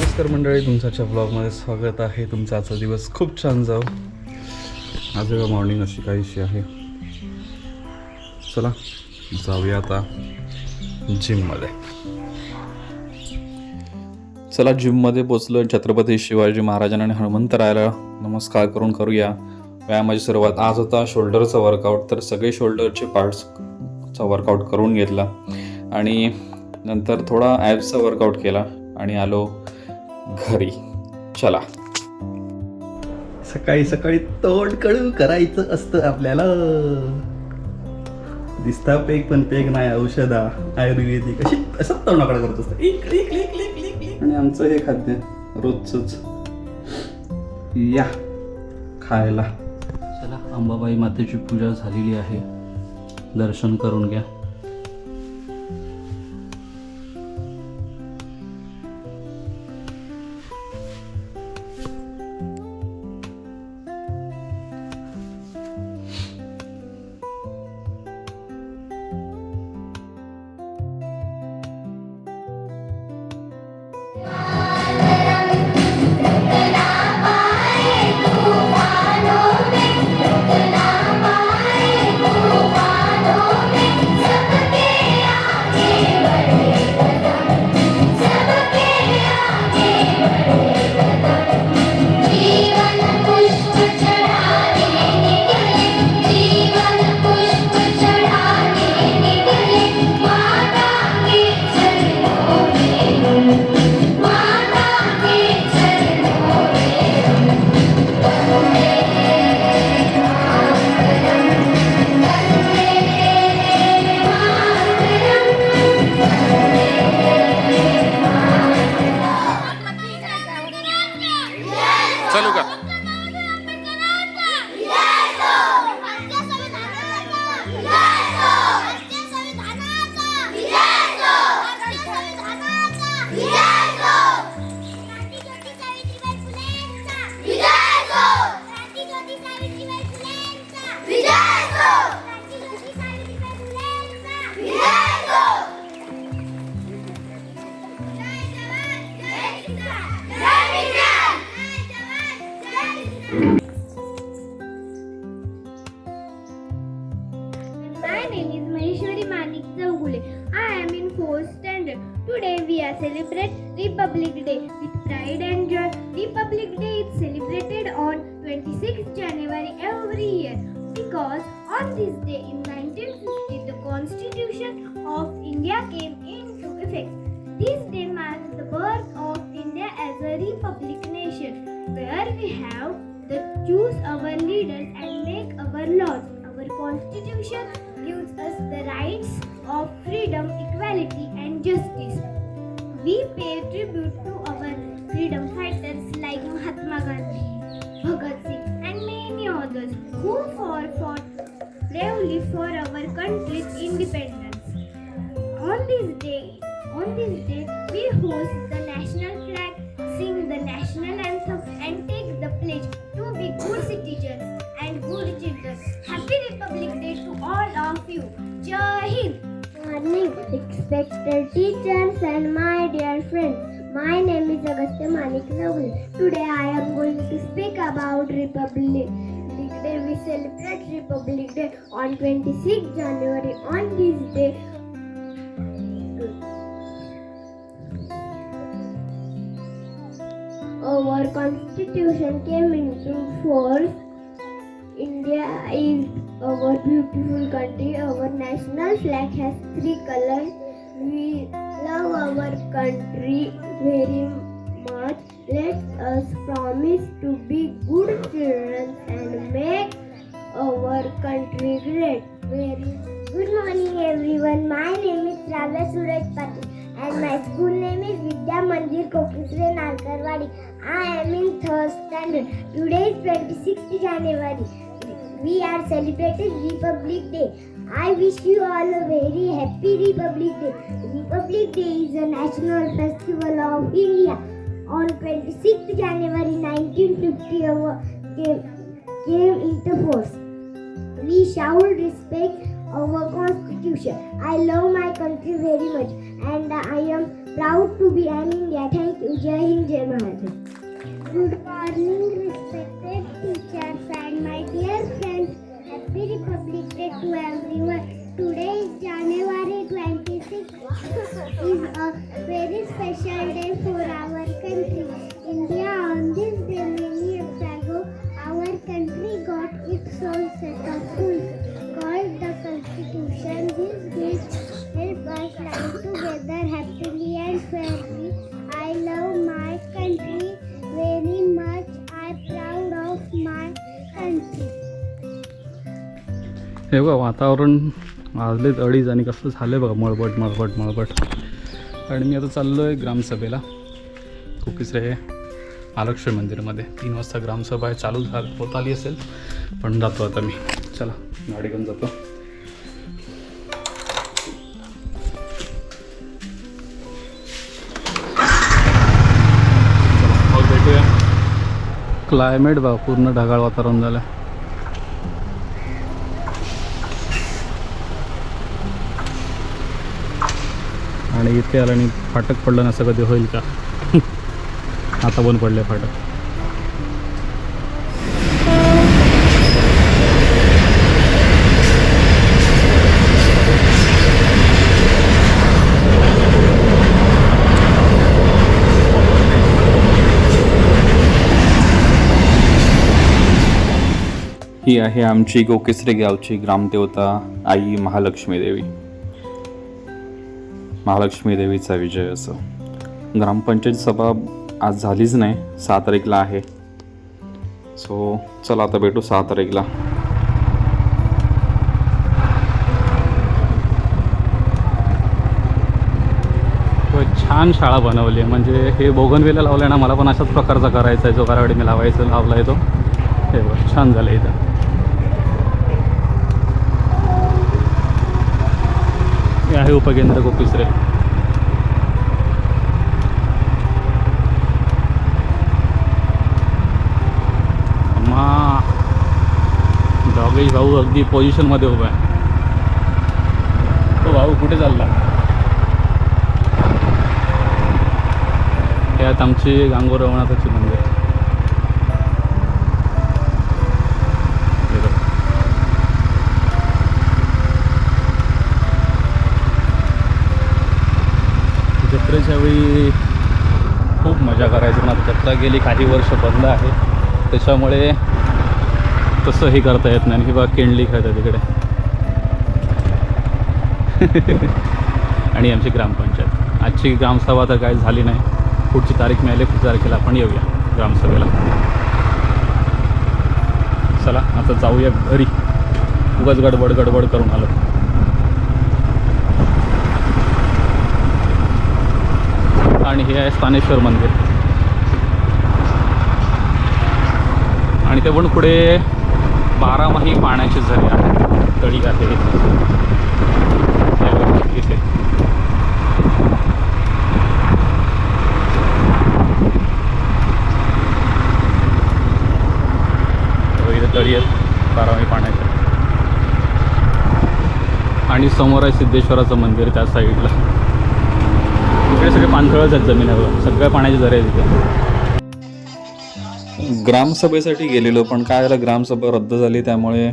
नमस्कार मंडळी तुमच्याच्या ब्लॉगमध्ये स्वागत आहे. तुमचा आजचा दिवस खूप छान जाऊ आज मॉर्निंग अशी काहीशी आहे. चला जाऊया आता जिममध्ये चला जिममध्ये पोचलो छत्रपती शिवाजी महाराजांना आणि हनुमंतरायाला नमस्कार करून करूया. व्यायामाची सुरुवात आज होता. शोल्डरचा वर्कआउट तर सगळे शोल्डरचे पार्ट्सचा वर्कआउट करून घेतला. आणि नंतर थोडा ॲप्सचा वर्कआउट केला. आणि आलो. घरी. चला. सकाळी सकाळी तोंड कडू करायचं असतं आपल्याला. दिसता पेग पण पेग नाही औषधा आयुर्वेदिक अशी असं तोंडाकडे करत असतं. इक, इक, इक, इक, इक, इक. आणि आमचं हे खाद्य रोजच या. खायला. चला अंबाबाई मातेची पूजा झालेली आहे. दर्शन करून घ्या. Mm-hmm. You. Jai Hind. Morning, respected teachers and my dear friends. My name is Agastya Manik Ravule. Today I am going to speak about Republic Day. We celebrate Republic Day on 26 January. On this day, our constitution came into force. India is our beautiful country. Our national flag has three colors. We love our country very much. Let us promise to be good children and make our country great. Very good morning, everyone. My name is Ravya Suraj Patil and my school name is Vidya Mandir Nalkarwadi. I am in third standard. Today is 26th January. We are celebrating Republic Day. I wish you all a very happy Republic Day. Republic Day is a national festival of India. On 26th January 1950, our came, came into force. We shall respect our constitution. I love my country very much and I am proud to be an India. Thank you. Jai Hind, Jai Maharashtra. Good morning, respected teachers and my dear Republic to everyone. Today is January 26. is a very special day for our country. India on this हे बघा वातावरण वाजलेत अडीच आणि कसं झालं बघा मळबट मळबट मळबट. आणि मी आता चाललो आहे ग्रामसभेला कोकिसरे महालक्ष्मी मंदिरमध्ये. तीन वाजता ग्रामसभा आहे चालू झाल होत आली असेल पण जातो आता मी. चला गाडी घेऊन जातो भेटूया. क्लायमेट बघा पूर्ण ढगाळ वातावरण झालं आणि इथे आलं आणि फाटक पडलं नसं कधी होईल का? आता बंद पडले फाटक. ही आहे आमची गोकेसरे गावची ग्रामदेवता आई महालक्ष्मी देवी महालक्ष्मी देवीचा विजय असं. ग्रामपंचायत सभा आज झालीच नाही सहा तारीखला आहे. सो चला आता भेटू सहा तारीखला. छान शाळा बनवली आहे. म्हणजे हे बोगनवेला लावलं ना मला पण अशाच प्रकारचा करायचा आहे जो करावडी मी लावायचं लावला आहे तो. हे छान झालं इथं. हे आहे उपकेंद्र गोपिसरे अम्मा डॉगेश भाऊ अगदी पोझिशनमध्ये उभा आहे. तो भाऊ कुठे चालला? त्यात आमची गांगोरवणाचं मंदिर. जत्रेच्या वेळी खूप मजा करायची. पण आता जत्रा गेली काही वर्ष बंद आहे. त्याच्यामुळे तसं हे करता येत नाही. आणि ही बा केंडली खेळतात तिकडे आणि आमची ग्रामपंचायत. आजची ग्रामसभा तर काही झाली नाही. पुढची तारीख मिळाली पुढच्या तारखेला आपण येऊया ग्रामसभेला. चला आता जाऊया घरी. उगाच गडबड गडबड करून आलं. आणि हे आहे स्थानेश्वर मंदिर. आणि ते पण पुढे बारामाही पाण्याचे झरे आहेत. तळी आहे. इथे. हो, इथे तळी आहेत. बारामाही पाण्याचे. आणि समोर आहे सिद्धेश्वराचं मंदिर त्या साईडला. इकडे सगळे पाणथळच आहेत जमिनीवर सगळ्या पाण्याचे झरे आहेत इथे. ग्रामसभेसाठी गेलेलो पण काय झालं ग्रामसभा रद्द झाली त्यामुळे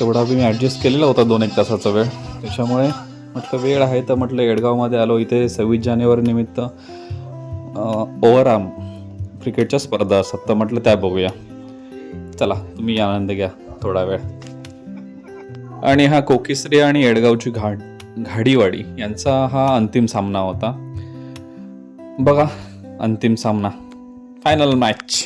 तेवढा मी ॲडजस्ट केलेला होता दोन एक तासाचा वेळ. त्याच्यामुळे म्हटलं वेळ आहे तर म्हटलं येडगावमध्ये आलो. इथे सव्वीस जानेवारी निमित्त ओव्हरआर्म क्रिकेटच्या स्पर्धा असतात तर म्हटलं त्या बघूया. चला तुम्ही आनंद घ्या थोडा वेळ. आणि हा कोकिसरे आणि येडगावची घाट घाडीवाडी यांचा हा अंतिम सामना होता. बघा अंतिम सामना फायनल मॅच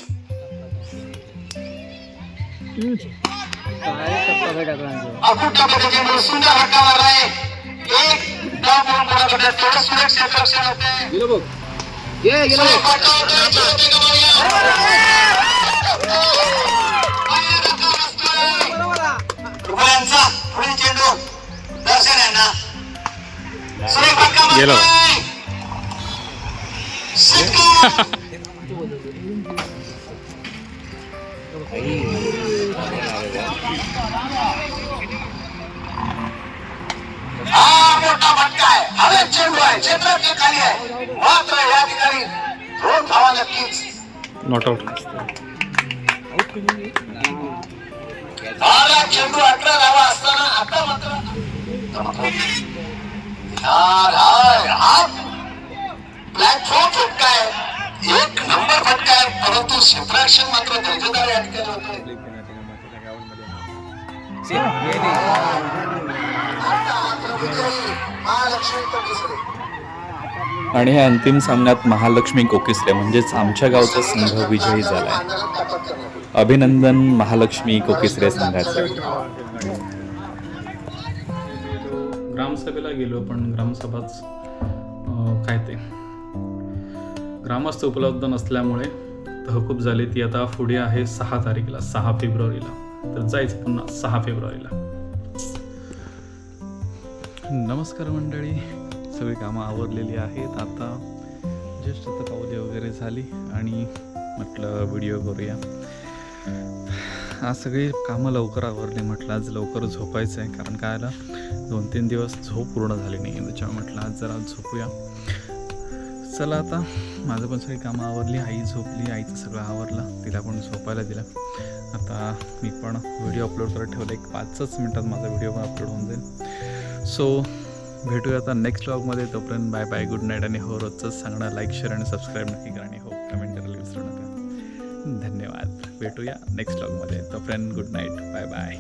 गेलो धावा नक्कीच नॉट आउट बारा चेंडू अठरा धावा असताना आता मात्र यार हाय हा प्लॅटफॉर्म फटका आहे एक नंबर फटका आहे परंतु मात्र दर्जेदार या ठिकाणी होते आता मात्र विजयी महालक्ष्मी पंचसरे आणि ह्या अंतिम सामन्यात महालक्ष्मी कोकिसले म्हणजेच आमच्या गावचा संघ विजयी झाला अभिनंदन महालक्ष्मी कोकिसरे संघाचे. ग्रामसभेला गेलो पण ग्रामसभाच काय ते ग्रामस्थ उपलब्ध नसल्यामुळे तहकूब झाली. ती आता पुढे आहे सहा तारीखला सहा फेब्रुवारीला. तर जायचं पुन्हा सहा फेब्रुवारीला. नमस्कार मंडळी. सगळी कामं आवरलेली आहेत. आता जस्ट आता पावले वगैरे झाली आणि म्हटलं व्हिडिओ करूया. आज सगळी कामं लवकर आवरली म्हटलं आज लवकर झोपायचं आहे कारण काय आलं? दोन तीन दिवस झोप पूर्ण झाली नाही त्याच्यामुळे म्हटलं आज जरा झोपूया. चला आता माझं पण सगळी कामं आवरली आई झोपली आईचं सगळं आवरलं तिला पण झोपायला दिलं. आता मी पण व्हिडिओ अपलोड करत ठेवला एक पाचच मिनटात माझा व्हिडिओ पण अपलोड होऊन जाईल. सो भेटूया आता नेक्स्ट ब्लॉगमध्ये तोपर्यंत बाय बाय गुड नाईट आणि हो रोजचं सांगणं लाईक शेअर आणि सबस्क्राईब नक्की करा आणि हो कमेंट करायला विसरू नका. धन्यवाद. भेटूया नेक्स्ट ब्लॉगमध्ये तोपर्यंत गुड नाईट बाय बाय